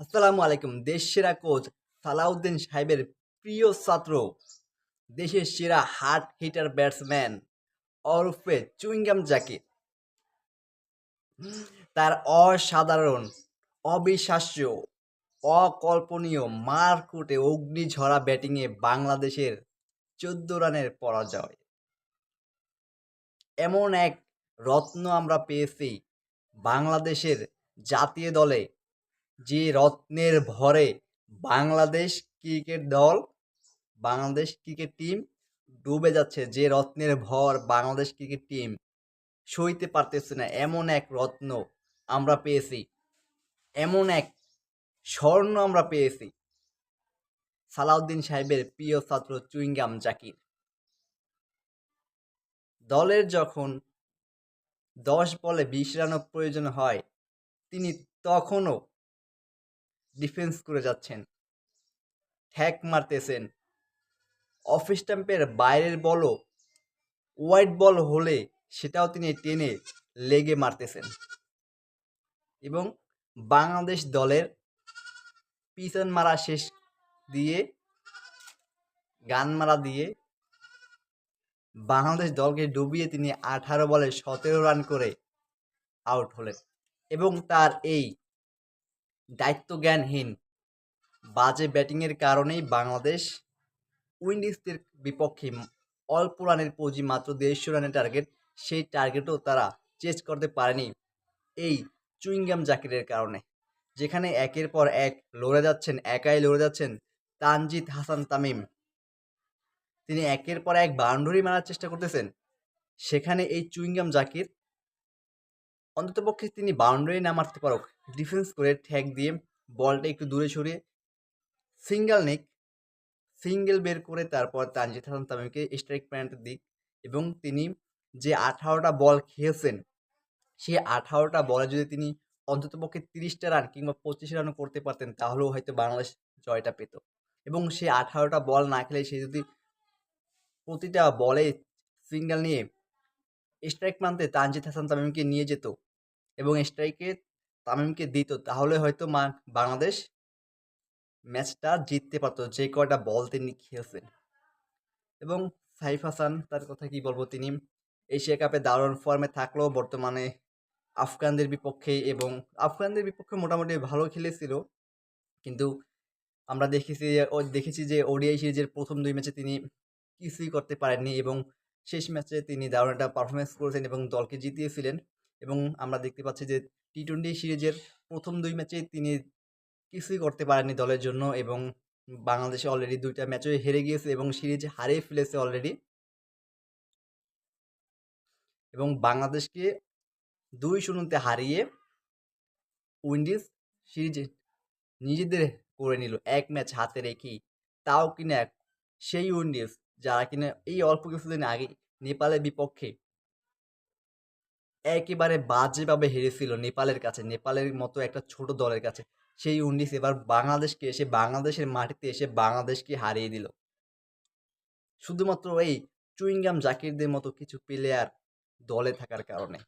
আসসালামু আলাইকুম। দেশ সেরা কোচ সালাউদ্দিন সাহেবের প্রিয় ছাত্র, দেশের সেরা হার্ট হিটার ব্যাটসম্যান ওরফে চুইংগাম জাকির তার অসাধারণ, অবিশ্বাস্য, অকল্পনীয় মারকুটে অগ্নিঝরা ব্যাটিংয়ে বাংলাদেশের চোদ্দ রানের পরাজয়। এমন এক রত্ন আমরা পেয়েছি বাংলাদেশের জাতীয় দলে যে রত্নের ভরে বাংলাদেশ ক্রিকেট দল, বাংলাদেশ ক্রিকেট টিম ডুবে যাচ্ছে। যে রত্নের ভর বাংলাদেশ ক্রিকেট টিম সইতে পারতেছে না, এমন এক রত্ন আমরা পেয়েছি। এমন এক স্বর্ণ আমরা পেয়েছি। সালাউদ্দিন সাহেবের প্রিয় ছাত্র চুইংগাম জাকির। দলের যখন দশ বলে বিশ রানও প্রয়োজন হয়, তিনি তখনও ডিফেন্স করে যাচ্ছেন। ঠ্যাক মারতেছেন। অফ স্ট্যাম্পের বাইরের বলও হোয়াইট বল হলে সেটাও তিনি টেনে লেগে মারতেছেন। এবং বাংলাদেশ দলের পিছন মারা শেষ দিয়ে, গান মারা দিয়ে বাংলাদেশ দলকে ডুবিয়ে তিনি আঠারো বলে সতেরো রান করে আউট হলেন। এবং তার এই দায়িত্বজ্ঞানহীন। বাজে ব্যাটিংয়ের কারণেই বাংলাদেশ উইন্ডিজদের বিপক্ষে অল্প রানের পুঁজি মাত্র দেড়শো রানের টার্গেট, সেই টার্গেটও তারা চেস করতে পারেনি এই চুইংগাম জাকিরের কারণে। যেখানে একের পর এক লড়ে যাচ্ছেন, একাই লড়ে যাচ্ছেন তানজিদ হাসান তামিম। তিনি একের পর এক বাউন্ডারি মারার চেষ্টা করতেছেন। সেখানে এই চুইংগাম জাকির অন্ততপক্ষে তিনি বাউন্ডারি না মারতে পারুক। ডিফেন্স করে ঠ্যাক দিয়ে বলটা একটু দূরে সরিয়ে সিঙ্গেল নেক সিঙ্গেল বের করে তারপর তানজিদ হাসান তামিমকে স্ট্রাইক পয়েন্টের দিক এবং তিনি যে আঠারোটা বল খেয়েছেন সেই আঠারোটা বলে যদি তিনি অন্ততপক্ষে তিরিশটা রান কিংবা পঁচিশ রানও করতে পারতেন, তাহলেও হয়তো বাংলাদেশ জয়টা পেত। এবং সে আঠারোটা বল না খেলে সে যদি প্রতিটা বলে সিঙ্গেল নিয়ে স্ট্রাইক মানতে তানজিদ হাসান তামিমকে নিয়ে যেত এবং স্ট্রাইকে তামিমকে দিত, তাহলে হয়তো বাংলাদেশ ম্যাচটা জিততে পারতো, যে কয়টা বল তিনি খেলছেন। এবং সাইফ হাসান, তার কথা কি বলব তিনি, এশিয়া কাপে দারুণ ফর্মে থাকলেও বর্তমানে আফগানদের বিপক্ষে এবং আফগানদের বিপক্ষে মোটামুটি ভালো খেলেছিল। কিন্তু আমরা দেখেছি ও, দেখেছি যে ওডিআই সিরিজের প্রথম দুই ম্যাচে তিনি কিছুই করতে পারেননি এবং শেষ ম্যাচে তিনি দারুণ একটা পারফরমেন্স করেছেন এবং দলকে জিতিয়েছিলেন। এবং আমরা দেখতে পাচ্ছি যে টি টোয়েন্টি সিরিজের প্রথম দুই ম্যাচে তিনি কিছুই করতে পারেননি দলের জন্য এবং বাংলাদেশে অলরেডি দুইটা ম্যাচও হেরে গিয়েছে এবং সিরিজ হারিয়ে ফেলেছে অলরেডি এবং বাংলাদেশকে দুই শূন্যতে হারিয়ে উইন্ডিজ সিরিজ নিজেদের করে নিল, এক ম্যাচ হাতে রেখেই। তাও কিনা সেই উইন্ডিজ, যারা কিনা এই অল্প কিছুদিন আগে নেপালের বিপক্ষে একেবারে বাজেভাবে হেরেছিল নেপালের কাছে, নেপালের মতো একটা ছোট দলের কাছে। সেই উনিশ এবার বাংলাদেশকে এসে, বাংলাদেশের মাটিতে এসে বাংলাদেশকে হারিয়ে দিল। শুধুমাত্র এই চুইংগাম জাকিরদের মতো কিছু প্লেয়ার দলে থাকার কারণে।